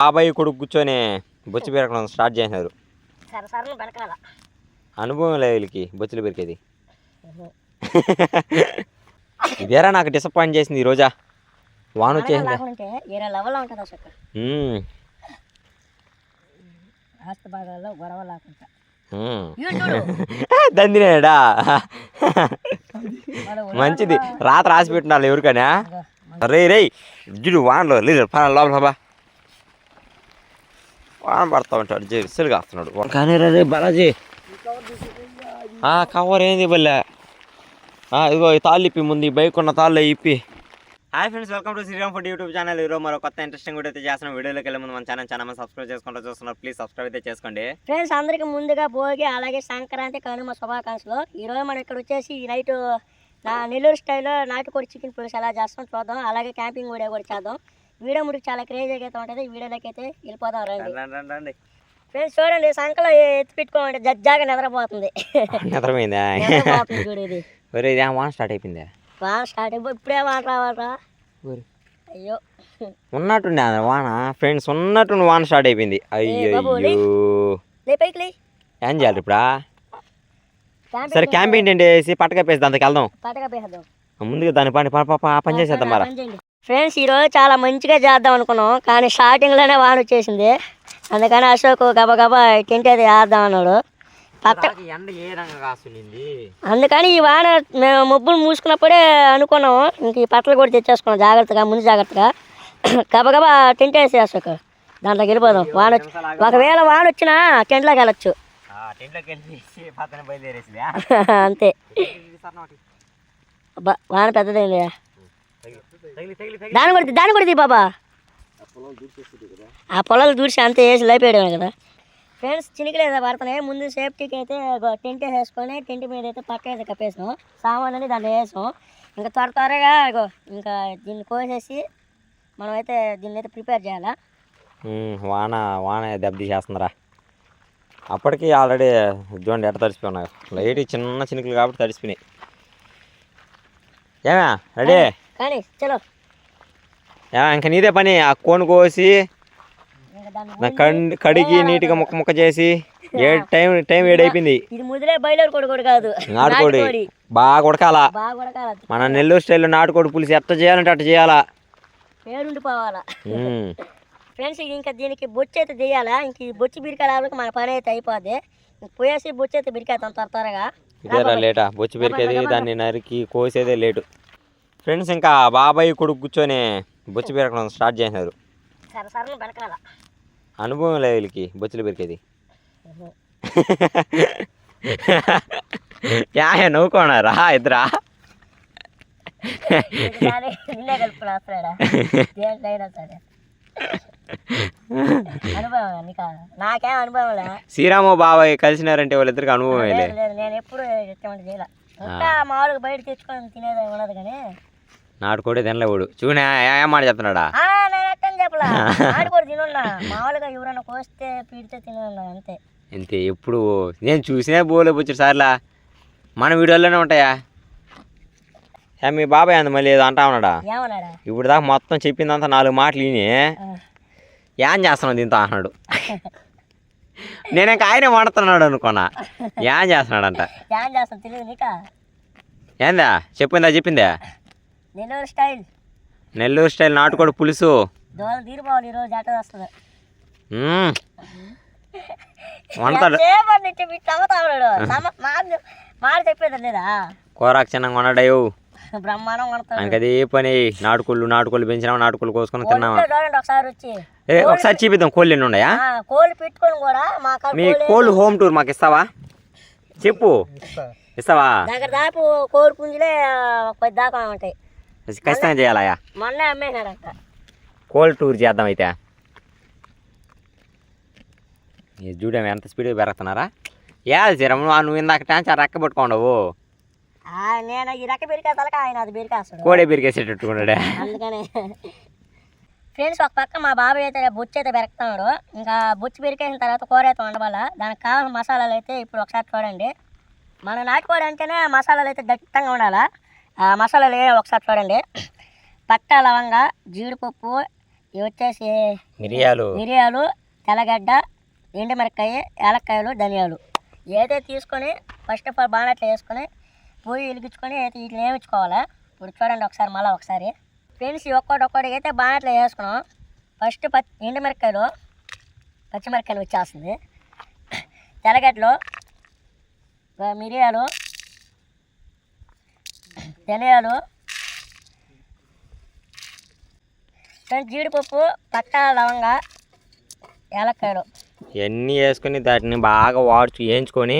బాబాయ్ కొడుకు కూర్చొని బొచ్చు పెరగడం స్టార్ట్ చేసినారు. అనుభవం లేదు వీళ్ళకి బొచ్చులు పెరికేది. ఇదేరా నాకు డిసప్పాయింట్ చేసింది ఈ రోజా? వాన వచ్చేసింది దందినేడా? మంచిది. రాత రాసి పెట్టినారు ఎవరికనా? రే రే జుడు వానలో లేదు లోపల బా వాన పడతా ఉంటాడు. జెర్సీలు కాస్తున్నాడు కానీ రే బాలాజీ. ఆ, కవర్ ఏంది బల్లే? ఆ, ఇదిగో ఈ తాళ్ళు ఇప్పి ముందు ఈ బైక్ ఉన్న తాళ్ళు ఇప్పి. Hi friends welcome to Sriram food YouTube channel ఈరోజు మరో కొత్త ఇంట్రెస్టింగ్ వీడియో అయితే చేస్తున్నాం. వీడియోలోకి వెళ్ళే ముందు మన ఛానల్ ఛానల్ సబ్స్క్రైబ్ చేసుకుంటూ చూస్తున్నారు. ప్లీజ్ సబ్స్క్రైబ్ అయితే చేసుకోండి. ఫ్రెండ్స్ అందరికి ముందుగా భోగి అలాగే సంక్రాంతి కనుమ శుభాకాంక్షలు. ఈరోజు మనం ఇక్కడ వచ్చేసి ఈ నైట్ నా నెల్లూరు స్టైల్లో నాటుకోడి చికెన్ పులుసు ఎలా చేస్తాం చూద్దాం. అలాగే క్యాంపింగ్ వీడియో కూడా చేద్దాం. వీడియో ముడికి చాలా క్రేజీగా అయితే ఉంటుంది. ఈ వీడియోలోకి అయితే వెళ్ళిపోదాం రండి. రండి, రండి, రండి. ఫ్రెండ్స్ చూడండి సంకలో ఎత్తి పెట్టుకోమంటే జజ్జాగా నిద్రపోతుంది. నిద్రపోయిందా? నిద్రపోతుంది చూడు ఇది. ఒరే ఇది వాన స్టార్ట్ అయిపోయిందా? వాన స్టార్ట్ అయిపో ఇప్పుడే వాన రావాలరా. అయ్యో. ఉన్నట్టుండి వాన. ఫ్రెండ్స్ ఉన్నట్టుండి వాన స్టార్ట్ అయిపోయింది. అయ్యో ఏం చేయాలి ఇప్పుడా సరే క్యాంపింగ్ టెంట్ వేసి పట్టకప్పేసి దాంతకి వెళ్దాం ముందుగా దాని పని పని చేసేద్దాం మరి ఫ్రెండ్స్ ఈరోజు చాలా మంచిగా చేద్దాం అనుకున్నాం కానీ స్టార్టింగ్లోనే వాన వచ్చేసింది. అందుకని అశోక్ గబగబా టెంట్ అది వేద్దాం అన్నాడు. పక్క అందుకని ఈ వాన మేము మబ్బులు మూసుకున్నప్పుడే అనుకున్నాము ఇంక ఈ పట్టలు కూడా తెచ్చేసుకున్నాం జాగ్రత్తగా ముందు జాగ్రత్తగా. గబగబా టెంట్ వేసి అశోక్ దాంట్లోకి వెళ్ళిపోదాం వాన వచ్చి ఒకవేళ వాన వచ్చినా టెంట్లోకి వెళ్ళొచ్చు. అంతే. అబ్బా వాన పెద్దదైంది దాని కొడుతుంది దాని కొడుతుంది బాబా ఆ పొలాలు దూడిసి అంతే వేసి లేపేయడమే కదా. ఫ్రెండ్స్ చినికలు పడుతున్నాయి. ముందు సేఫ్టీకి అయితే టెంట్ వేసుకొని టెంట్ మీద అయితే పక్క అయితే కప్పేసాం సామాన్ అని దాంట్లో వేసాం. ఇంకా త్వర త్వరగా ఇగో ఇంకా దీన్ని కోసేసి మనం అయితే దీన్ని అయితే ప్రిపేర్ చేయాలా? వాన వాన దెబ్బతీసేస్తుందిరా అప్పటికి ఆల్రెడీ చూడండి ఎట్ట తడిసిపోయినా లైట్ చిన్న చినుకులు కాబట్టి తడిసిపోయినాయి. ఏమే రెడీ? కానీ చలో. ఇంకా నీదే పని. ఆ కోను కోసి కడిగి నీట్గా ముక్క ముక్క చేసి ఏడు టైం టైం ఏడైపోయింది. ఇది ముదిలే బయలుదేరి కొడు కూడా కాదు. నాటుకోడి. బాగా ఉడకాలా బాగా కూడా కాదు మన నెల్లూరు స్టైల్లో నాటుకోడి పులుసు ఎట్ట చేయాలంటే అట్ట చేయాలా. పేరుండిపోవాలా. ఫ్రెండ్స్ ఇంకా దీనికి బొచ్చు అయితే తీయాలా? ఇంక ఈ బొచ్చు బిరికాయలకు మన పని అయితే అయిపోద్ది. పోయేసి బొచ్చు అయితే బిరికేస్తాం త్వర త్వరగా. లేటా? బొచ్చు పెరికేది దాన్ని నరికి కోసేదే లేటు. ఫ్రెండ్స్ ఇంకా బాబాయ్ కొడుకు కూర్చొని బొచ్చు పెరగడం స్టార్ట్ చేసినారు. అనుభవం లేదు వీళ్ళకి బొచ్చులు పెరికేది యా నవ్వుకోనారా ఇద్దరా? శ్రీరాము బాబాయ్ కలిసినారంటే వాళ్ళిద్దరికి అనుభవం లేదు నేను ఎప్పుడు మామూలుగా బయట తెచ్చుకొని తినేది ఉండదు కానీ నాటుకోడే తినలేవాడు చూనా ఏం మాట చెప్తున్నాడా? మామూలుగా ఎవరైనా కోస్తే పీడితే తినున్నా అంతే. అంతే ఎప్పుడు నేను చూసినా బోలే బొచ్చుడు సార్లా. మన వీడియోలోనే ఉంటాయా? మీ బాబాయ్ అంత మళ్ళీ ఏదో అంటా ఉన్నాడా? ఇప్పుడు దాకా మొత్తం చెప్పిందంతా నాలుగు మాటలు విని. ఏం చేస్తున్నావు దీంతో అన్నాడు నేను ఇంకా ఆయనే వండుతున్నాడు అనుకున్నా. ఏం చేస్తున్నాడంట? ఏందా? చెప్పిందా చెప్పిందా? నెల్లూరు స్టైల్. నెల్లూరు స్టైల్ నాటుకోడి పులుసు. దోలు తీరిపోవాలి ఈరోజు అట్ట వస్తుంది. వండుతాడు మీకు మాట చెప్పేది లేదా బ్రహ్మాండం కొడతాడు. అదే పని. నాటుకోళ్ళు నాటుకోళ్ళు పెంచినామా నాటుకోళ్ళు కోసుకొని చూడండి ఒకసారి వచ్చి. ఏ ఒకసారి చూపిద్దాం కోళ్ళు ఎన్ని ఉన్నాయా? ఆ, కోళ్ళు పెట్టుకొని కూడా మా కాడ మీ కోళ్ళు హోమ్ టూర్ మాకు ఇస్తావా? చెప్పు. ఇస్తావా? దగ్గర దాపు కోడి పుంజులే దాకా ఉంటాయి. ఖచ్చితంగా చేయాలయా అమ్మేశాడంట కోల్డ్ టూర్ చేద్దాం అయితే. చూడేమో ఎంత స్పీడ్గా పెరుగుతున్నారా? ఏది సీరం నువ్వు ఇందాక టాన్స్ రెక్క పట్టుకోండవు నేను ఈ రక్క పెరికేస్తాక ఆయన అది పెరికేస్తాడు కోడే పెరిగేసేటట్టుకున్నాడే అందుకనే. ఫ్రెండ్స్ ఒక పక్క మా బాబాయ్ అయితే బొచ్చు అయితే పెరుగుతున్నాడు ఇంకా బొచ్చు పెరికేసిన తర్వాత కూర అయితే వండవాల. దానికి కావాల్సిన మసాలాలు అయితే ఇప్పుడు ఒకసారి చూడండి. మన నాటుకోడి అంటేనే మసాలాలు అయితే దట్టంగా ఉండాలా? మసాలాలు ఒకసారి చూడండి. పట్ట లవంగ జీడిపప్పు ఇవి వచ్చేసి మిరియాలు. మిరియాలు తెల్లగడ్డ ఎండుమిరకాయ ఏలక్కాయలు ధనియాలు. ఏదైతే తీసుకొని ఫస్ట్ ఆఫ్ ఆల్ బాగా వేసుకొని పొయ్యి వెలిగించుకొని అయితే వీటిని వేయించుకోవాలా ఇప్పుడు చూడండి ఒకసారి మళ్ళీ ఒకసారి. ఫ్రెండ్స్ ఒక్కటి ఒక్కటి అయితే బాగా వేసుకున్నాం. ఫస్ట్ పచ్చి ఎండుమిరకాయలు పచ్చిమిరకాయలు వచ్చేస్తుంది. తెల్లగడ్డలు మిరియాలు ధనియాలు జీడిపప్పు పట్ట లవంగ ఏలక్కాయలు. ఇవన్నీ వేసుకొని దాటిని బాగా వాడ్చు వేయించుకొని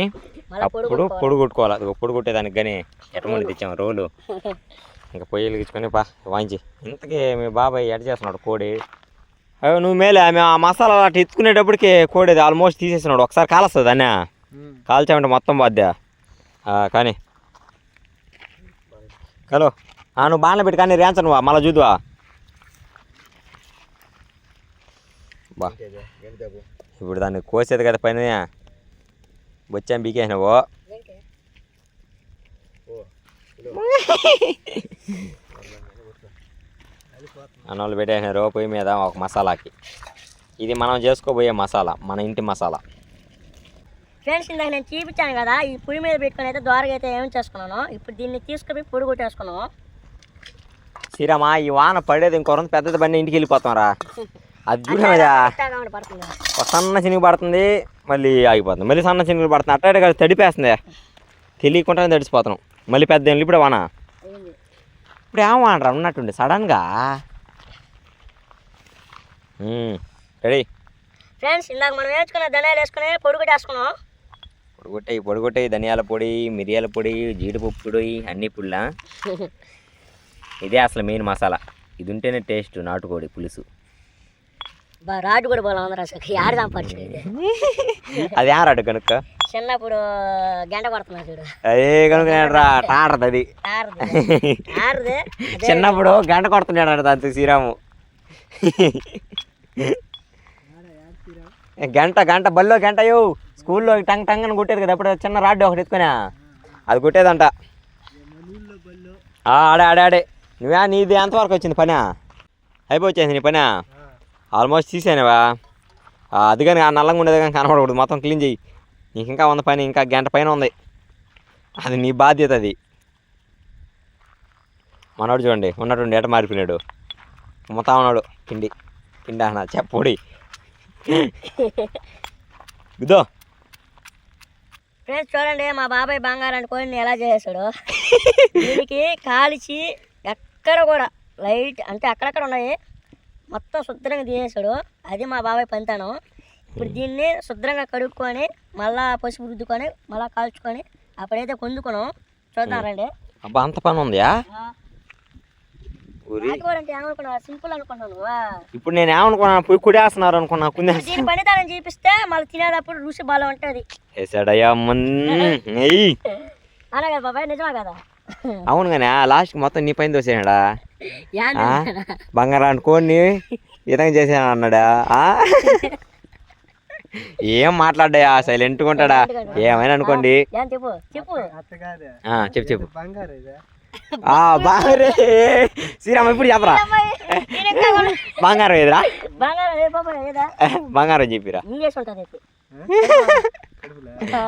అప్పుడు పొడి కొట్టుకోవాలి. అది పొడి కొట్టేదానికి కానీ ఎటమంది తెచ్చాము రోలు. ఇంకా పొయ్యి వెలిగించుకొని బా వాయించి. ఇంతకీ మీ బాబాయ్ ఎట చేస్తున్నాడు కోడి? అయ్యో నువ్వు మేలే ఆమె ఆ మసాలా అట్లా ఎత్తుకునేటప్పటికి కోడి అది ఆల్మోస్ట్ తీసేసినాడు. ఒకసారి కాలస్తుంది అన్న కాల్చామంటే మొత్తం బాధ్యా కానీ హలో. నువ్వు బాగానే పెట్టి కానీ రేంచ నువ్వు మళ్ళీ చూద్దువా? బా. ఇప్పుడు దాన్ని కోసేది కదా పైన. వచ్చాం బీకేసినావు అన్నోళ్ళు పెట్టేసినారు పొయ్యి మీద ఒక మసాలాకి. ఇది మనం చేసుకోబోయే మసాలా మన ఇంటి మసాలా. ఫ్రెండ్స్ ఇందాక నేను చూపించాను కదా ఈ పొయ్యి మీద పెట్టుకొని అయితే దోరగా అయితే ఏం చేసుకున్నాను? ఇప్పుడు దీన్ని తీసుకుని పొడి కొట్టేసుకున్నాను. శ్రీరామా ఈ వాన పడేది ఇంకో రెండు పెద్దది బండి ఇంటికి వెళ్ళిపోతాం రా. అది చూడమేదా సన్న చినుగు పడుతుంది మళ్ళీ ఆగిపోతుంది. మళ్ళీ సన్న చినుగులు పడుతుంది. అట్లా కాదు తడిపేస్తుంది. తెలియకుండానే తడిసిపోతున్నాం. మళ్ళీ పెద్ద ఇప్పుడే వాన. ఇప్పుడు ఏం వానరా ఉన్నట్టుండి సడన్గా. రెడీ. ఫ్రెండ్స్ ఇందాక మనం వేసుకున్న ధనియాలు వేసుకుని పొడి కొట్టేసుకున్నాం. పొడిగొట్టాయి పొడిగొట్టాయి ధనియాల పొడి మిరియాల పొడి జీడిపప్పు పొడి అన్ని పుల్ల. ఇదే అసలు మెయిన్ మసాలా. ఇది ఉంటేనే టేస్ట్ నాటుకోడి పులుసు. రాజు కూడా పోలా యాడ అది ఆరాడు కనుక చిన్నప్పుడు గంట కొడుతున్నా చూడు. అదే కనుక అది. చిన్నప్పుడు గంట కొడుతున్నాడు దాంతో శ్రీరాము. గంట గంట బల్లో గంట యో. స్కూల్లో టంగ్ టంగ్ అని కొట్టేది కదా అప్పుడు చిన్న రాడ్డు ఒకటి ఎత్తుకున్నా అది కొట్టేదంట. ఆడే ఆడే ఆడే. నువ్వే నీది ఎంతవరకు వచ్చింది పని? అయిపోయింది నీ పని? ఆల్మోస్ట్ తీసానువా అది కానీ ఆ నల్లంగా ఉండేది కానీ కనపడకూడదు మొత్తం క్లీన్ చెయ్యి. నీకు ఇంకా ఉంది పని ఇంకా గంట పైన ఉంది. అది నీ బాధ్యత అది. మనోడు చూడండి ఉన్నటువంటి ఎట మారిపోయినాడు. అమ్ముతా ఉన్నాడు. పిండి. పిండి అన్న చెప్పొడి ఇదో. ఫ్రెండ్స్ చూడండి మా బాబాయ్ బంగారాన్ని కోడిని ఎలా చేసాడు. దీనికి కాల్చి ఎక్కడ కూడా లైట్ అంటే అక్కడక్కడ ఉన్నాయి. మొత్తం శుభ్రంగా తీసేసాడు. అది మా బాబాయ్ పంతాను. ఇప్పుడు దీన్ని శుభ్రంగా కడుక్కొని మళ్ళా పసుపు రుద్దుకొని మళ్ళా కాల్చుకొని అప్పుడైతే కొందుకున్నాం చూద్దాం రండి. అంత పని ఉందా? సింపుల్. ఇప్పుడు నేను ఏమనుకున్నాను పోయి కుడేస్తున్నారు అనుకున్నా కుందే. దీని పనితనం చూపిస్తే మళ్ళీ తినేటప్పుడు రుచి బాగా ఉంటుంది. వేసాడయ్యా ఎయ్యి అలా కదా బాబాయ్ నిజమా కదా? అవును కానీ లాస్ట్కి మొత్తం నీ పైన? ఆ? బంగారాన్ని కోడిని విధంగా చేసాను అన్నాడా? ఆ? ఏం మాట్లాడ్డాయా? సైలెంట్గా ఉంటాడా? ఏమైనా అనుకోండి. ఏం చెప్పు చెప్పు. ఆ, చెప్పు చెప్పు. బంగారే శ్రీరామ్ ఇప్పుడు చెప్పరా బంగారం ఏదిరా బంగారం చెప్పిరా ఇంగ్లీష్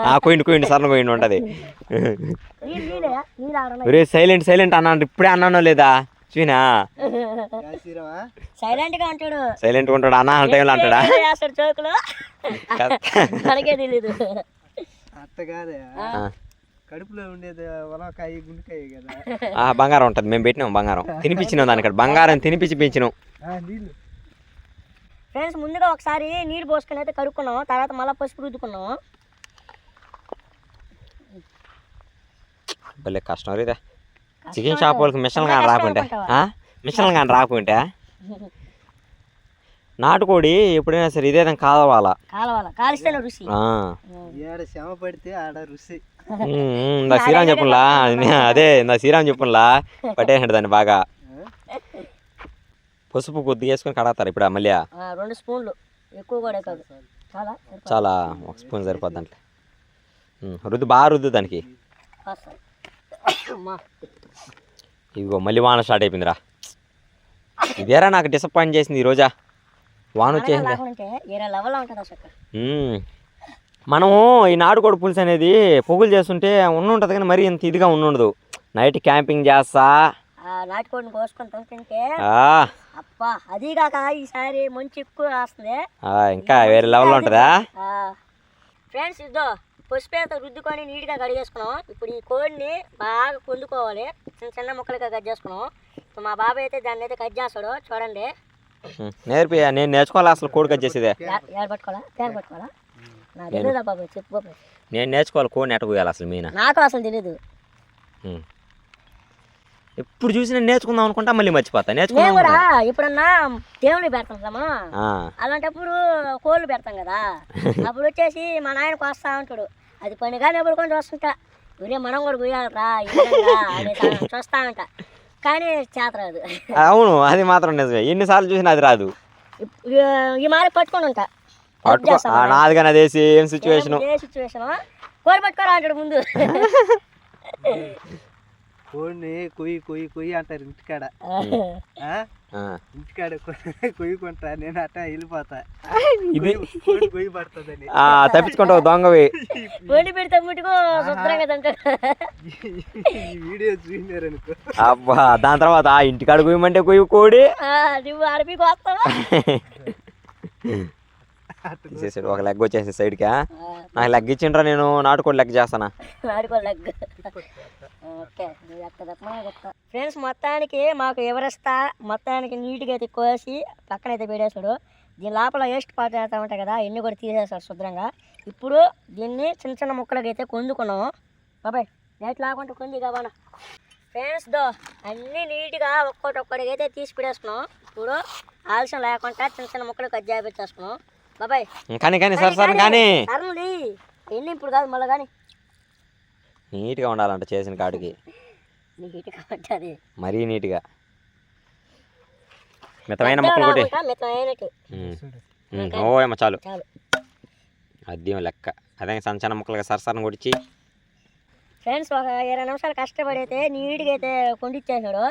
ఆ కోయిండి కోయిండి ఉంటుంది ఒరే సైలెంట్ సైలెంట్ అన్నాడు ఇప్పుడే అన్నానో లేదా చూనా సైలెంట్గా ఉంటాడు సైలెంట్గా ఉంటాడు అన్న టైంలో అంటాడా చోకులు మనకే కాదే కడుపులో ఉండేది వలకాయ గుండెకాయ కదా. ఆ, బంగారం ఉంటుంది. మేము పెట్టినాం బంగారం. తినిపించినాం దానికి బంగారం తినిపించి పెంచినాం. ఆ, నీళ్ళు. ఫ్రెండ్స్ ముందుగా ఒకసారి నీళ్ళు పోసుకొని అయితే కడుక్కున్నాం. తర్వాత మళ్ళీ పసుపు రుద్దుకున్నాం. భలే కష్టం రీదే చికెన్ షాప్ వాళ్ళకి మిషన్ కానీ రాకుంటే? ఆ? మిషన్ కానీ రాకుంటే? నాటుకోడి ఎప్పుడైనా సరే ఇదే విధంగా కావాలా కాలవాల? కాలిస్తేనే రుచి. ఆ. ఏడ శ్రమ పడితే ఆడ రుచి. ఇందా శ్రీరామ్ చెప్పులా అదే ఇందా శ్రీరామ్ చెప్పులా పట్టేసాడు దాన్ని బాగా. పసుపు కొద్దిగా వేసుకొని కడతారు ఇప్పుడు మళ్ళీ? రెండు స్పూన్లు. ఎక్కువ కూడా కాదు. చాలా. చాలా ఒక స్పూన్ సరిపోద్ది దాంట్లో. ఉమ్, రుద్దు బాగా రుద్దు దానికి. ఇదిగో మళ్ళీ వాన స్టార్ట్ అయిపోయిందిరా. ఇదేరా నాకు డిసప్పాయింట్ చేసింది ఈ రోజా? వాన వచ్చేసింది? మనము ఈ నాటుకోడి పులుసు అనేది పొగులు చేస్తుంటే ఉండుంటుంది కానీ మరీ ఇంత ఇదిగా ఉండుండదు నైట్ క్యాంపింగ్ చేస్తా. నాటుకోడిని కోసుకొని తింటే ఆ, అబ్బా అది కాక ఈసారి మంచి ఎక్కువ వస్తుంది ఇంకా వేరే లెవెల్లో ఉంటుందా? ఫ్రెండ్స్ ఇద్దో పసుపేత రుద్దుకొని నీట్గా కడిగేసుకున్నాం. ఇప్పుడు ఈ కోడిని బాగా కొందుకోవాలి. చిన్న చిన్న ముక్కలుగా కట్ చేసుకున్నాం. మా బాబాయ్ అయితే దాన్ని అయితే కట్ చేస్తాడు చూడండి. నేర్పి నేను నేర్చుకోవాలి? అసలు కోడి కట్ చేసేదే? పట్టుకోవాలా పట్టుకోవాలా? నాకు తెలియదా బాబాయ్ చెప్పు బాబాయ్ నేను నేర్చుకోవాలి కోడిని ఎట్ట కోయాలి అసలు మీన. నాకు అసలు తెలియదు. ఎప్పుడు చూసి నేను నేర్చుకుందాం అనుకుంటా మళ్ళీ మర్చిపోతా. నేర్చుకుందాం కూడా ఎప్పుడన్నా దేవుని పెడతాం కదా ఆ, అలాంటప్పుడు కోళ్ళు పెడతాం కదా. అప్పుడు వచ్చేసి మా నాయనకు వస్తా ఉంటాడు అది పని కానీ ఎప్పుడు కొంచెం వస్తుంటా. ఒరే మనం కూడా పోయాలరా చూస్తా ఉంటా కానీ చేత రాదు. అవును అది మాత్రం నిజమే. ఎన్నిసార్లు చూసినా అది రాదు. ఈ- ఈ మారి పట్టుకొని ఉంటా. నాది కానీ అదే సేమ్ సిచ్యువేషన్ కోడి పట్టుకోరా అంటాడు ముందు. కోడిని కొయ్యి కొయ్యి కొయ్యి అంటారు ఇంటికాడ. ఆ? ఇంటికాడ కొ- కొయ్యుకుంటా నేను అట్ట వెళ్ళిపోతా. ఇది కోడి కొయ్యి పడుతుందని. ఆ, తప్పించుకుంటావు దొంగవి. వండి పెడితే ముట్టుకో శుభ్రంగా ఈ వీడియో చూసినారనుకో అబ్బా దాని తర్వాత ఆ ఇంటికాడ కుయ్యమంటే కుయ్యి కోడి. ఆ, నువ్వు అడవికి వస్తావా? తీసేసాడు. ఒక లెగ్ వచ్చేసి సైడ్కి నాకు లెగ్ ఇచ్చిండ్రా నేను నాటుకోడి లెగ్ చేస్తానా? చెప్తా ఫ్రెండ్స్ మొత్తానికి మాకు ఎవరిస్తా మొత్తానికి నీట్గా అయితే కోసి పక్కన అయితే పెట్టేశాడు. దీని లోపల వేస్ట్ పాట చేస్తా ఉంటాయి కదా ఎన్ని కూడా తీసేస్తాడు శుభ్రంగా. ఇప్పుడు దీన్ని చిన్న చిన్న ముక్కలకి అయితే కొందుకున్నాము. బాబాయ్ నేట్ లేకుండా కొంది కావాలా ఫ్రెండ్స్ దో అన్నీ నీట్గా ఒక్కొక్కటి ఒక్కడికి అయితే తీసి పెట్టేసుకున్నాం. ఇప్పుడు ఆలస్యం లేకుండా చిన్న చిన్న ముక్కలు కట్ చేయించేసుకున్నాం బాబాయ్. కానీ కానీ సరే సరే కానీ సర్లే ఎన్ని ఇప్పుడు కాదు మళ్ళీ కానీ. నీట్గా ఉండాలంట చేసిన కాడికి. అది మరీ నీట్గా. మితమైన ముక్కలు కొట్టి మితమైనట్టు ఓ ఏమో చాలు. చాలు. అద్దెం లెక్క. అదే సన్న చిన్న ముక్కలుగా సరసరని కొడిచి ఫ్రెండ్స్ ఒక ఇరవై నిమిషాలు కష్టపడి అయితే నీట్గా అయితే కొండిచ్చేసాడు.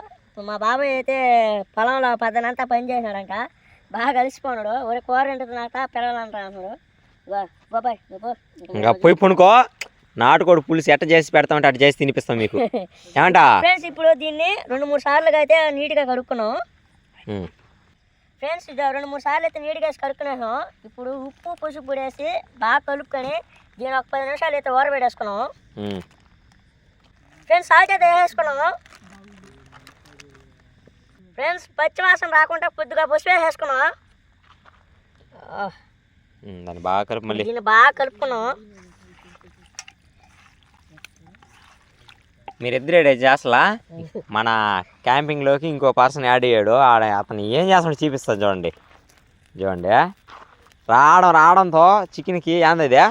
మా బాబాయ్ అయితే పొలంలో పద్దనంతా పని చేసినాడంట బాగా కలిసిపోన్నాడు ఒరే కూర తింటున్నాక పిల్లలు అంటా అన్నాడు ఇగో బాబాయ్. ఇంకా పోయి పనుకో. నాటుకోడి పులుసు ఎట్ట చేసి పెడతామంటే అట్ట చేసి తినిపిస్తాం మీకు. ఏమంటా? ఫ్రెండ్స్ ఇప్పుడు దీన్ని రెండు మూడు సార్లుగా అయితే నీట్గా కడుక్కున్నాం. ఫ్రెండ్స్ ఇది రెండు మూడు సార్లు అయితే నీట్గా వేసి కడుక్కునేసాం ఇప్పుడు ఉప్పు పసుపు వేసి బాగా కలుపుకొని దీన్ని ఒక పది నిమిషాలు అయితే ఊరబెట్టేసుకున్నాం. ఉమ్. ఫ్రెండ్స్ సాల్ట్ అయితే వేసుకున్నాము. ఫ్రెండ్స్ పచ్చి వాసన రాకుండా కొద్దిగా పసుపు ఉమ్, దాన్ని బాగా కలుపు మళ్ళీ. దీన్ని బాగా కలుపుకున్నాం. మీరిద్దరు చేస్తలా? మన క్యాంపింగ్లోకి ఇంకో పర్సన్ యాడ్ అయ్యాడు. ఆడ అతను ఏం చేస్తాడో చూపిస్తాను చూడండి. చూడండి. రావడం రావడంతో చికెన్కి ఏంది ఇది?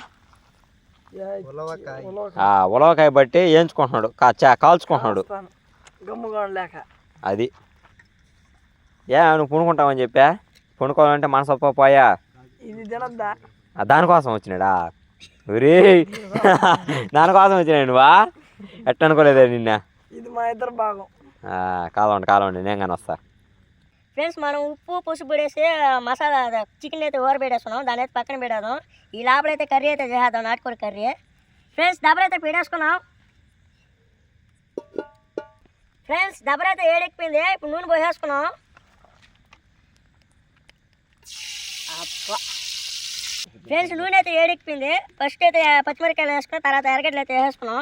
ఉలవకాయ ఆ, ఉలవకాయ బట్టి వేయించుకుంటున్నాడు కాల్చుకుంటున్నాడు. గమ్ముగా లేక అది. ఏ నువ్వు పుణుకుంటావని చెప్పా? పుణుకోవాలంటే మనసు ఒప్పపోయా ఇది తినద్దా? ఆ, దానికోసం వచ్చినాడా? ఒరే దానికోసం వచ్చినాడు నువ్వా? ఎట్ట అనుకోలేదే నిన్న? ఇది మా ఇద్దరు భాగం. ఆ, కాలండి కాలండి నేను కానీ వస్తా. ఫ్రెండ్స్ మనం ఉప్పు పసుపు వేసి మసాలా చికెన్ అయితే ఊరబెట్టేసుకున్నాం దాని అయితే పక్కన పెట్టేద్దాం. ఈ లోపల అయితే కర్రీ అయితే చేద్దాం నాటుకోడి కర్రీ. ఫ్రెండ్స్ దెబ్బలు అయితే పెట్టేసుకున్నాం. ఫ్రెండ్స్ దెబ్బలు అయితే ఏడెక్కిపోయింది. ఇప్పుడు నూనె పోసేసుకున్నాం అబ్బా ఫ్రెండ్స్ నూనె అయితే ఏడెక్కిపోయింది. ఫస్ట్ అయితే పచ్చిమిరకాయలు వేసుకున్నాం తర్వాత ఎరగడ్డలు అయితే వేసుకున్నాం.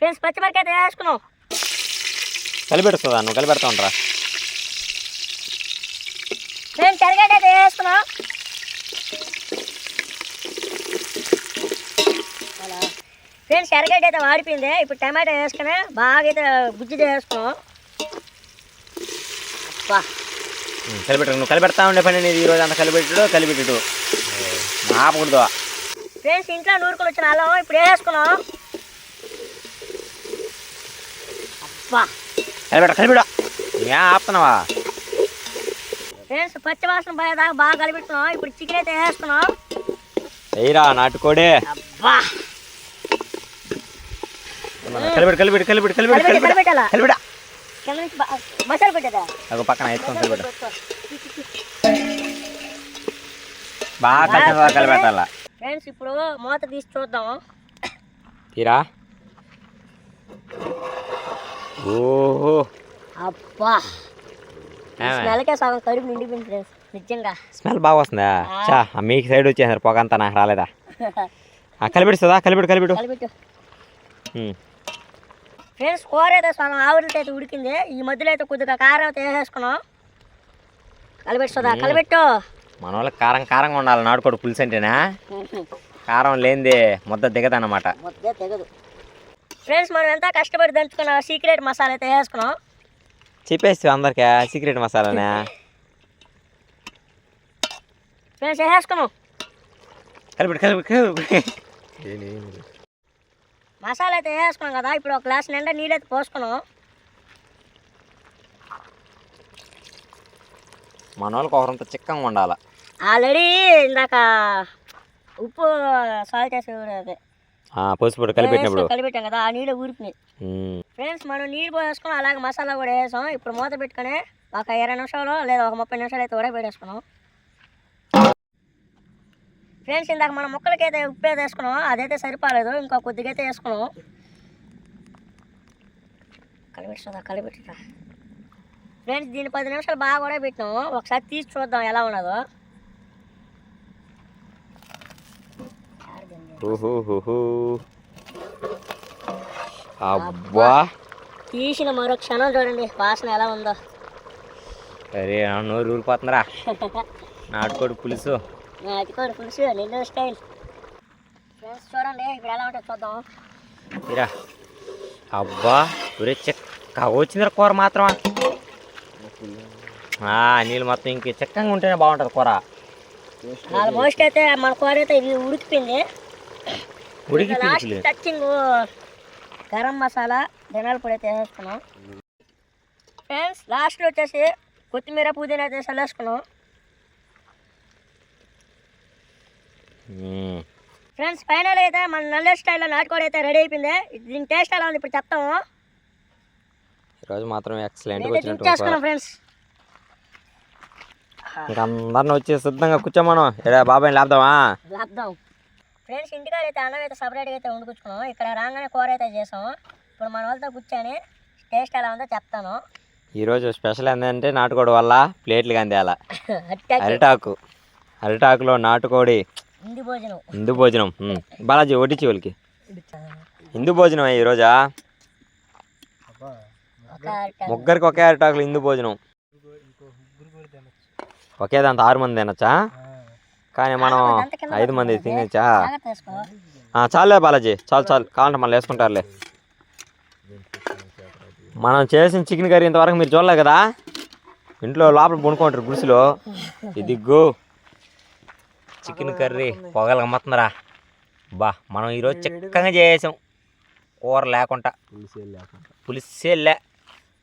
ఫ్రెండ్స్ పచ్చిమిరకాయ అయితే వేసుకున్నాం. కలిపెడుతుందా నువ్వు? కలిపెడతా ఉంటారా ఫ్రెండ్స్ ఎరగడ్డ అయితే వేసుకున్నాం. అలా ఫ్రెండ్స్ ఎరగడ్డ అయితే వాడిపోయింది ఇప్పుడు టమాటా వేసుకుని బాగా అయితే గుజ్జు చేసుకున్నాం అబ్బా. ఉమ్, కలిపెట్టు నువ్వు కలిపెడతా ఉండే పని నీది ఈరోజు అంత కలిపెట్టుడు కలిపెట్టుడు ఆపకూడదు. ఫ్రెండ్స్ ఇంట్లో నూరుకొని వచ్చిన అల్లం ఇప్పుడు వేసుకున్నాం అబ్బా. కలిపెట్ట కలిపెడు ఏ ఆపుతున్నావా? ఫ్రెండ్స్ పచ్చి వాసన పోయేదాకా బాగా కలిపెట్టుకున్నాం ఇప్పుడు చికెన్ అయితే వేసుకున్నాం ఎయిరా నాటుకోడే. అబ్బా. కలిపెట్టు కలిపెట్టు కలిపెట్టు కలిపెట్టు కలిపెట్టి కలిపెట్టు కలిపెట్టాలా కలిపెడ కింద నుంచి బా- మసాలా పెట్టేదా ఒక పక్కన ఎత్తుకొని బాగా కలిపెట్టాల ఫ్రెండ్స్ ఇప్పుడు మూత తీసి చూద్దాం తీరా ఓహో అబ్బా స్మెల్కే సగం కడుపు నిండిపోయింది ఫ్రెండ్స్ నిజంగా స్మెల్ బాగా వస్తుందా చా మీకు సైడ్ వచ్చేసారు పొగ అంతా నాకు రాలేదా కలిపెడుస్తుందా కలిపెట్టు కలిపెట్టు కలిపెట్టు. ఫ్రెండ్స్ కూర అయితే సగం ఆవిరితో అయితే ఉడికింది. ఈ మధ్యలో అయితే కొద్దిగా కారం అయితే వేసేసుకున్నాం. కలిపెట్టుదా కలిపెట్టు మన వాళ్ళకి కారం కారంగా ఉండాలి నాటుకోడు పులుసు అంటేనా? కారం లేనిదే ముద్ద దిగదన్నమాట ముద్దే తెగదు ఫ్రెండ్స్ మనం ఎంత కష్టపడి దంచుకున్న సీక్రెట్ మసాలా అయితే వేసుకున్నాం. చెప్పేసి అందరికి సీక్రెట్ మసాలానే? ఫ్రెండ్స్ వేసేసుకున్నాం. కలిపెట్టు కలిపెట్టు కలిపెట్టు. మసాలా అయితే వేసుకున్నాం కదా ఇప్పుడు ఒక గ్లాస్ నిండా నీళ్ళు అయితే పోసుకున్నాం. మన వాళ్ళకి ఒకరంత చిక్కంగా ఉండాలి. ఆల్రెడీ ఇందాక ఉప్పు సాల్ట్ వేసి అదే. ఆ, పసుపు పొడి కలిపెట్టినప్పుడు కలిపెట్టాం కదా ఆ నీళ్ళు ఊరిపోయినాయి ఉమ్. ఫ్రెండ్స్ మనం నీళ్ళు పోసేసుకుని అలాగే మసాలా కూడా వేసాం. ఇప్పుడు మూత పెట్టుకొని ఒక ఇరవై నిమిషాలు లేదా ఒక ముప్పై నిమిషాలు అయితే కూడా పెట్టేసుకున్నాం ఫ్రెండ్స్ ఇందాక మనం ముక్కలకి అయితే ఉప్పు అయితే వేసుకున్నాం అదైతే సరిపోలేదు. ఇంకా కొద్దిగా అయితే వేసుకున్నాం కలిపెట్టుదా కలిపెట్టుదా ఫ్రెండ్స్ దీన్ని పది నిమిషాలు బాగా కూడా పెట్టినాం ఒకసారి తీసి చూద్దాం ఎలా ఉన్నదో. అబ్బా. తీసిన మరో క్షణం చూడండి. వాసన ఎలా ఉందో. అరే నోరు ఊరిపోతుందిరా. నాటుకోడి పులుసు. అది కూడా పులుసు స్టైల్ ఫ్రెండ్స్ చూడండి ఇప్పుడు ఎలా ఉంటుంది చూద్దాం ఇరా అబ్బా ఒరే చెక్క వచ్చిందిరా కూర మాత్రమా ఆ, నీళ్ళు మొత్తం ఇంక చిక్కంగా ఉంటేనే బాగుంటుంది కూర ఆల్మోస్ట్ అయితే మన కూర అయితే ఇది ఉడికిపోయింది ఉడికి టచింగ్ గరం మసాలా ధనియాల పొడి అయితే వేసుకున్నాం ఫ్రెండ్స్ లాస్ట్లో వచ్చేసి కొత్తిమీర పుదీనా అయితే చల్లేసుకున్నాం ఫ్రెండ్స్ ఫైనల్ అయితే మన నల్ల స్టైల్లో నాటుకోడి అయితే రెడీ అయిపోయింది. దీని టేస్ట్ ఎలా ఉంది ఇప్పుడు చెప్తాము. ఈరోజు మాత్రం కూర దించేసుకున్నాం ఫ్రెండ్స్. ఇంక అందరిని వచ్చి సిద్ధంగా కూర్చోమను. ఇరా బాబాయ్ లేపుదామా? లాప్దాం. ఫ్రెండ్స్ ఇంటికాడ అయితే అన్నం అయితే సపరేట్గా అయితే వండుకొచ్చుకున్నాం. ఇక్కడ రాగానే కూర అయితే చేసాం. ఇప్పుడు మన వాళ్ళతో కూర్చొని టేస్ట్ ఎలా ఉందో చెప్తాను. ఈరోజు స్పెషల్ ఏంటంటే నాటుకోడి వల్ల ప్లేట్లు అందేయాల అరిటాకు. అరిటాకులో నాటుకోడి. ఇంది భోజనం. హిందూ భోజనం బాలాజీ ఓటిచ్చి వాళ్ళకి. హిందూ భోజనం ఈరోజా అబ్బా ముగ్గురికి ఒకే అరటాకులు హిందూ భోజనం. ఒకే దాంతో ఆరు మంది తినచ్చా? కానీ మనం ఐదు మంది తినచ్చా? చాలే బాలాజీ చాలు చాలు. కావాలంటే మళ్ళీ వేసుకుంటారులే. మనం చేసిన చికెన్ కర్రీ ఇంతవరకు మీరు చూడలే కదా? ఇంట్లో లోపల పొనుకుంటారు గుడిసెలో. ఇదిగో చికెన్ కర్రీ పొగలు గమ్మత్తుందిరా. బా మనం ఈరోజు చిక్కగా చేసాం. కూర లేకుండా. పులిసే లే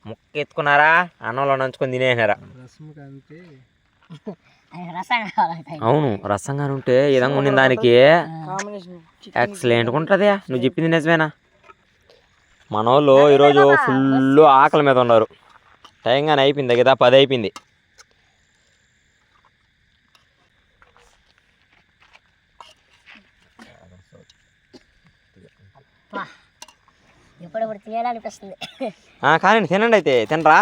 ముక్క ఎత్తుకున్నారా అన్నంలో నంచుకొని తినేసినారా? అవును రసంగా ఉంటే ఈ విధంగా ఉండిన దానికి ఎక్సలెంట్గా ఉంటుంది నువ్వు చెప్పింది నిజమేనా? మన వాళ్ళు ఈరోజు ఫుల్ ఆకలి మీద ఉన్నారు. టైం కానీ అయిపోయింది కదా పది అయిపోయింది. ఎప్పుడెప్పుడు తినేయాలనిపిస్తుంది ఆ, కానీ తినండి అయితే తినరా?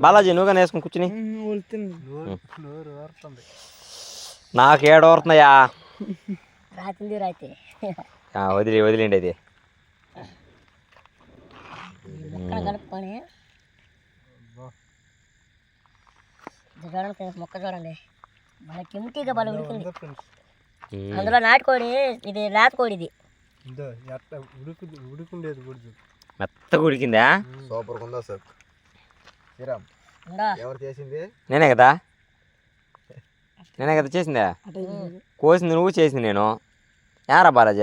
బాలాజీ నువ్వు కానీ వేసుకుని కూర్చుని. నాకు ఏడవరుతున్నాయా వదిలి వదిలేండి అయితే. ముక్క చూడండి. మన కెమిటీగా బలం ఉడికింది. అందులో నాటుకోడి ఇది లేతకోడి ఇది ఇందో ఎట్ట ఉడుకు ఉడుకుండేది కూడా చూడు మెత్తగా ఉడికిందా? సూపర్ ఉందా సార్? శ్రీరామ్ ఎవరు చేసింది? నేనే కదా? నేనే కదా చేసిందా? కోసింది నువ్వు చేసింది నేను. యారా బాలాజీ?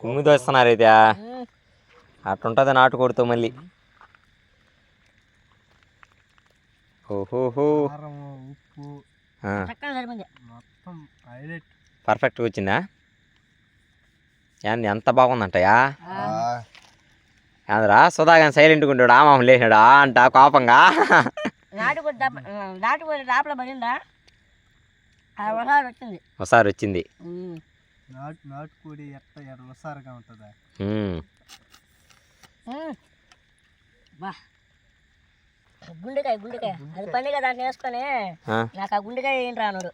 కుమ్మి దోస్తున్నారు అయితే. అట్టుంటుంది నాటుకోడితో మళ్ళీ. ఓహోహో. ఉప్పు. మొత్తం పర్ఫెక్ట్గా వచ్చిందా? ఏంది ఎంత బాగుందంటయా ఏంద్రా సుధాగాని సైలెంట్గా ఉంటాడు ఆ మామ లేచాడు ఆ అంట కోపంగా ఒకసారి వచ్చింది. నాటుకోడి ఉంటుందా? గుండెకాయ గుండెకాయ. అది పండుగ దాంట్లో వేసుకొని నాకు ఆ గుండెకాయ ఏంటి రానుడు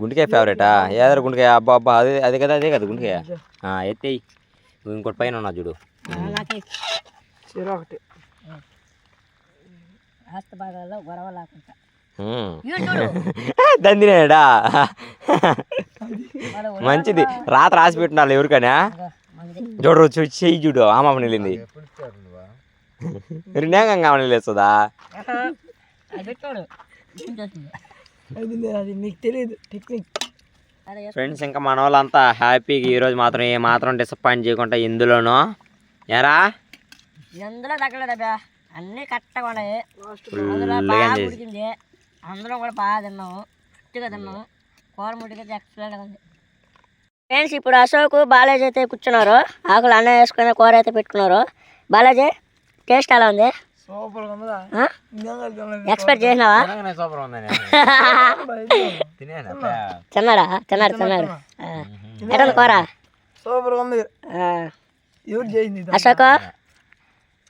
గుండెకాయ ఫేవరెటా ఏదో గుండెకాయ? అబ్బా అబ్బా అదే అదే కదా అదే కదా గుండెకాయ? ఆ, ఎత్తేయి. నువ్వు ఇంకోటి పైన ఉన్నా చూడు. ఒకటి. గొడవ లేకుండా. దందినేడా? మంచిది. రాత రాసి పెట్టినారు ఎవరికైనా? ఇదిగో మంది చూడు చూ చెయ్యి చూడు. ఆ మామ వెళ్ళింది రెండేంగా వెళ్ళేస్తుందా ఆహా. అది తెలియదు టెక్నిక్. ఫ్రెండ్స్ ఇంకా మన వాళ్ళంతా హ్యాపీగా ఈరోజు మాత్రం ఏ మాత్రం డిసప్పాయింట్ చేయకుండా ఇందులోనూ. ఎరా ఎందులో తగ్గలేదబ్బా అన్నీ కరెక్ట్గా ఉన్నాయి. అందులో బాగా ఉడికింది. అందరం కూడా బాగా తిన్నాము. గట్టిగా తిన్నాము. కూర ముడికి ఎక్సలెంట్గా ఉంది. ఫ్రెండ్స్ ఇప్పుడు అశోక్ బాలాజీ అయితే కూర్చున్నారు. ఆకులు అన్నం వేసుకుని కూర అయితే పెట్టుకున్నారు. బాలాజీ టేస్ట్ ఎలా ఉంది? సూపర్ ఉందా? ఎక్స్పెక్ట్ చేసినావా? సూపర్ ఉందని తినేనా. తిన్నాడా? తిన్నాడు తిన్నాడు. ఉంది కూర? సూపర్ ఉంది. ఎవరు చేసింది అశోక్?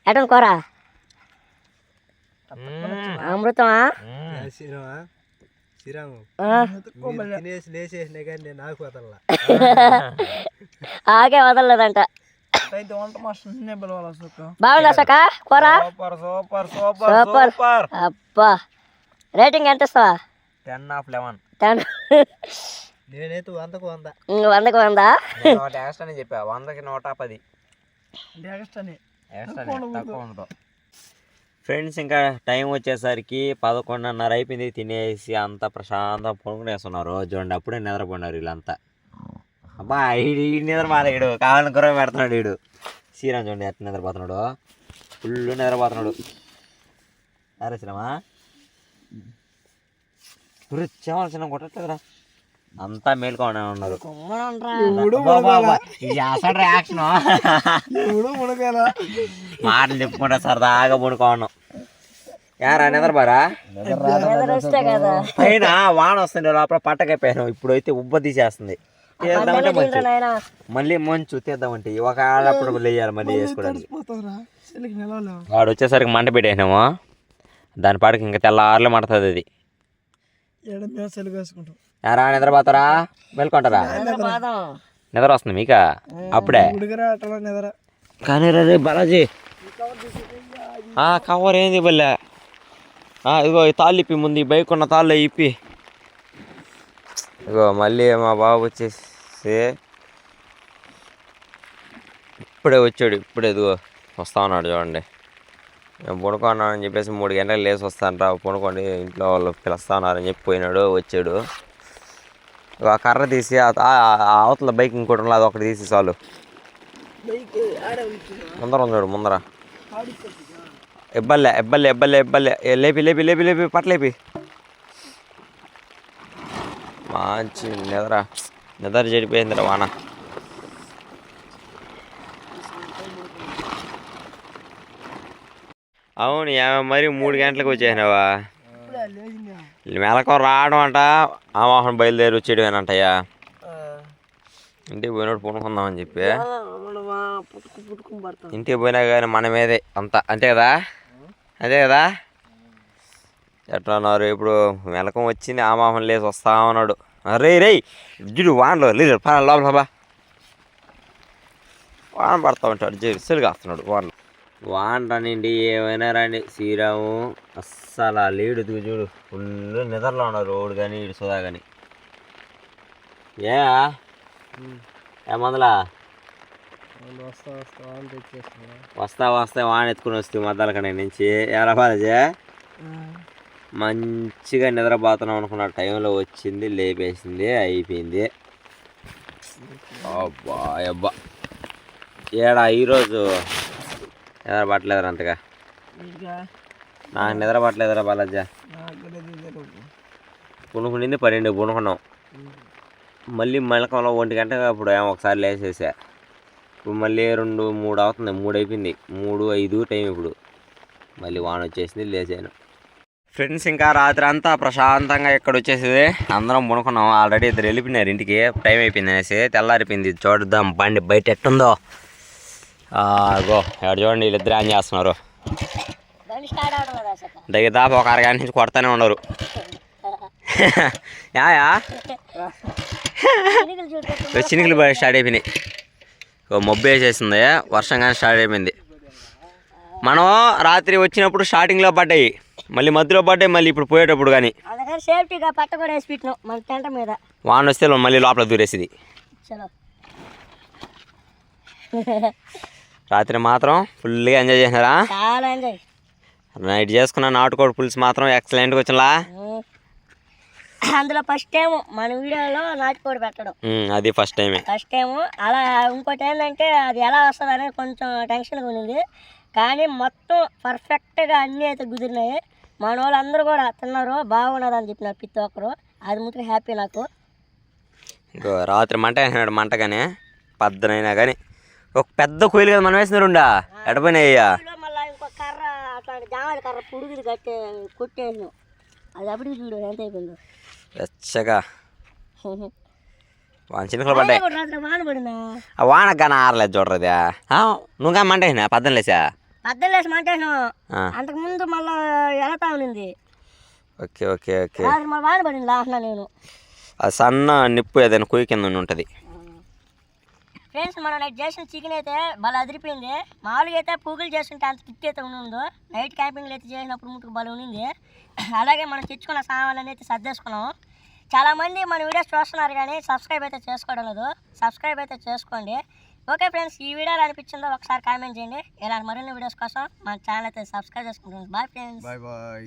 ఉంది కూర? అమృతమా? ఆగే వదలలేదంట. అయితే వంట మాస్టర్ నిన్నే పిలవాలి అశోక్ బాగుంది అశోక కూర? Super super super super. Super. అబ్బా. రేటింగ్ ఎంత ఇస్తావా? టెన్ ఆఫ్ లెవెన్ టెన్ నేనైతే వందకు వంద. వందకు వందా? అని చెప్పా వందకి నూట పది. డెగస్టని ఫ్రెండ్స్ ఇంకా టైం వచ్చేసరికి పదకొండున్నర అయిపోయింది తినేసి అంత ప్రశాంతం పడుకునేస్తున్నారు. చూడండి అప్పుడే నిద్రపోయినారు వీళ్ళంతా. అబ్బా ఈడు ఈ నిద్ర మాలేడు కావాలని గుర్ర పెడుతున్నాడు వీడు శ్రీరామ్ చూడండి ఎట్లా నిద్రపోతున్నాడు. ఫుల్ నిద్రపోతున్నాడు. అరే శ్రీరామా. చెమలు చిన్న కొట్టట్లేదురా. అంతా మేల్కొని ఉన్నారు. అసలు రియాక్షన్ మాటలు చెప్పుకుంటా సరదాగా పడుకోన్నాం యారా నిద్రబారా కదా పైన వాన వస్తుంది లోపల పట్టకపోయాను. ఇప్పుడు అయితే ఉబ్బ తీసేస్తుంది. మంచు మళ్ళీ మంచు తీద్దామంటే ఒక ఆడప్పుడు లేయాలి మళ్ళీ వేసుకోవడానికి. వాడు వచ్చేసరికి మంట పెట్టేసినాము దాని పాటికి ఇంకా తెల్లారులు మండుతుంది అది. యారా నిద్రపోతారా మేల్కొంటారా బాదం నిద్ర వస్తుంది మీక? అప్పుడే. కానీ రే బాలాజీ. కవర్ ఏంది బల్లే? ఇదిగో ఈ తాళ్ళు ఇప్పి ముందు ఈ బైక్ ఉన్న తాళ్ళు ఇప్పి. ఇదిగో మళ్ళీ మా బాబు వచ్చేసి ఇప్పుడే వచ్చాడు ఇప్పుడే ఇదిగో వస్తా ఉన్నాడు చూడండి. నేను పడుకున్నానని చెప్పేసి మూడు గంటలకు లేచి వస్తానంట పడుకోండి ఇంట్లో వాళ్ళు పిలుస్తా ఉన్నారని చెప్పి పోయినాడు వచ్చాడు. ఆ కర్ర తీసి అవతల బైక్ ఇంకోటి ఉన్నది అది ఒకటి తీసి చాలు. ముందర ఉన్నాడు ముందర. ఎబ్బల్లే ఎబ్బల్లే ఎబ్బల్లే ఎబ్బల్లే. ఏ, లేపి లేపి లేపి లేపి పట్లేపి మంచి నిద్ర. నిద్ర చెడిపోయిందిరా వాన. అవును మరి మూడు గంటలకు వచ్చేసినావా? మెలకం రావడం అంట ఆ మోహన్ బయలుదేరి వచ్చేయడమేనంటయ్యా ఇంటికి పోయినట్టు పడుకుందామని చెప్పి. ఇంటికి పోయినా కానీ మన మీదే అంత అంతే కదా? అదే కదా? ఎట్లా ఉన్నారు? ఇప్పుడు మెలకం వచ్చింది ఆ మామం లేసి వస్తా ఉన్నాడు. రే రే జుడు వానలో లేదు పా లోపల బా వాన పడతా ఉంటాడు జెర్సీలు కాస్తున్నాడు వానలో వాన రానిండి ఏమైనా రాండి శ్రీరాము అస్సలు ఆ లేడు చూడు ఫుల్ నిద్రలో ఉన్నాడు రోడ్డు కానీ ఇటు సుధా కానీ ఏ ఏమందలా వస్తా వస్తా వాన ఎత్తుకుని వస్తే మద్దాల కన్నా నుంచి ఎలా బాలజే మంచిగా నిద్రపోతున్నాం అనుకున్న టైంలో వచ్చింది లేపేసింది అయిపోయింది. అబ్బా అబ్బా. ఏడా ఈరోజు నిద్ర పట్టలేదురా అంతగా. నాకు నిద్ర పట్టలేదురా బాలజ్జ పునుకునింది పన్నెండు పునుకున్నాం. మళ్ళీ మెలకంలో ఒంటి గంట అప్పుడు ఏమో ఒకసారి లేచేసా ఇప్పుడు మళ్ళీ రెండు మూడు అవుతుంది మూడు అయిపోయింది. మూడు ఐదు టైం ఇప్పుడు. మళ్ళీ వాన వచ్చేసింది లేచాను. ఫ్రెండ్స్ ఇంకా రాత్రి అంతా ప్రశాంతంగా ఇక్కడ వచ్చేసింది అందరం పడుకున్నాం. ఆల్రెడీ ఇద్దరు వెళ్ళిపోయినారు ఇంటికి. టైం అయిపోయింది అనేసి తెల్లారిపోయింది. చూద్దాం బండి బయట ఎట్టుందో. గో ఎక్కడ చూడండి వీళ్ళిద్దరు ఏం చేస్తున్నారు. దగ్గర దాకా ఒక అరగంట నుంచి కొడతానే ఉన్నారు. యాయా చినికలు స్టార్ట్ అయిపోయినాయి. ఓ మబ్బు వేసేసింది. వర్షం కానీ స్టార్ట్ అయిపోయింది. మనం రాత్రి వచ్చినప్పుడు స్టార్టింగ్లో పడ్డాయి. మళ్ళీ మధ్యలో పడ్డాయి మళ్ళీ ఇప్పుడు పోయేటప్పుడు కానీ అందుకని సేఫ్టీగా పట్ట కూడా వేసి పెట్టినాం మన టెంట మీద. వాన వస్తే మళ్ళీ లోపల దూరేసింది. చలో. రాత్రి మాత్రం ఫుల్గా ఎంజాయ్ చేసినారా? చాలా ఎంజాయ్ నైట్ చేసుకున్న నాటుకోడి పులుసు మాత్రం ఎక్సలెంట్గా వచ్చినలా అందులో ఫస్ట్ టైం మన వీడియోలో నాటుకోడి పెట్టడం. అది ఫస్ట్ టైమే ఫస్ట్ టైం అలా ఇంకోటి ఏంటంటే అది ఎలా వస్తుంది అనేది కొంచెం టెన్షన్గా ఉండింది కానీ మొత్తం పర్ఫెక్ట్గా అన్నీ అయితే కుదిరినాయి. మన వాళ్ళందరూ కూడా తిన్నారు బాగున్నది అని చెప్పినారు ప్రతి ఒక్కరు. అది ముట్టుకు హ్యాపీ నాకు. ఇంకో రాత్రి మంట వేసినాడు మంటగానే పద్దనైనా కానీ ఒక పెద్ద కోయిలు కదా మనం వేసిన రెండా? ఎడపోయినాయ్యా మళ్ళీ ఇంకో కర్ర అట్లాంటి కర్ర కట్టే కొట్టేసాను. అది అప్పటికి చూడు ఎంత అయిపోయిందో. వెచ్చగా. వాన చినుకులు పడ్డాయి. వాన కానీ ఆరలేదు చూడరది. నువ్వు కానీ మంట వేసినా పద్దన లేసా? పద్దెలు వేసి మంటేసాను ఆ, అంతకు ముందు మళ్ళీ వెళతా ఉన్నింది. Okay okay okay. మళ్ళీ వాన పడింది లాస్ట్లో నేను. ఆ సన్న నిప్పు ఏదైనా కుయ్యి కింద ఉంటుంది. ఫ్రెండ్స్ మనం నైట్ చేసిన చికెన్ అయితే బాగా అదిరిపోయింది. మామూలుగా అయితే పూగులు చేస్తుంటే అంత కిక్ అయితే ఉందో నైట్ క్యాంపింగ్లు అయితే చేసినప్పుడు ముట్టుకు బలం ఉన్నింది. అలాగే మనం తెచ్చుకున్న సామాన్లు అయితే సర్దేసుకున్నాం. చాలామంది మన వీడియోస్ చూస్తున్నారు కానీ సబ్స్క్రైబ్ అయితే చేసుకోవడం లేదు. సబ్స్క్రైబ్ అయితే చేసుకోండి. ఓకే ఫ్రెండ్స్ ఈ వీడియోలో అనిపించిందో ఒకసారి కామెంట్ చేయండి. ఇలా మరిన్ని వీడియోస్ కోసం మన ఛానల్ అయితే సబ్స్క్రైబ్ చేసుకుంటున్నాం బాయ్ ఫ్రెండ్స్ బాయ్ బాయ్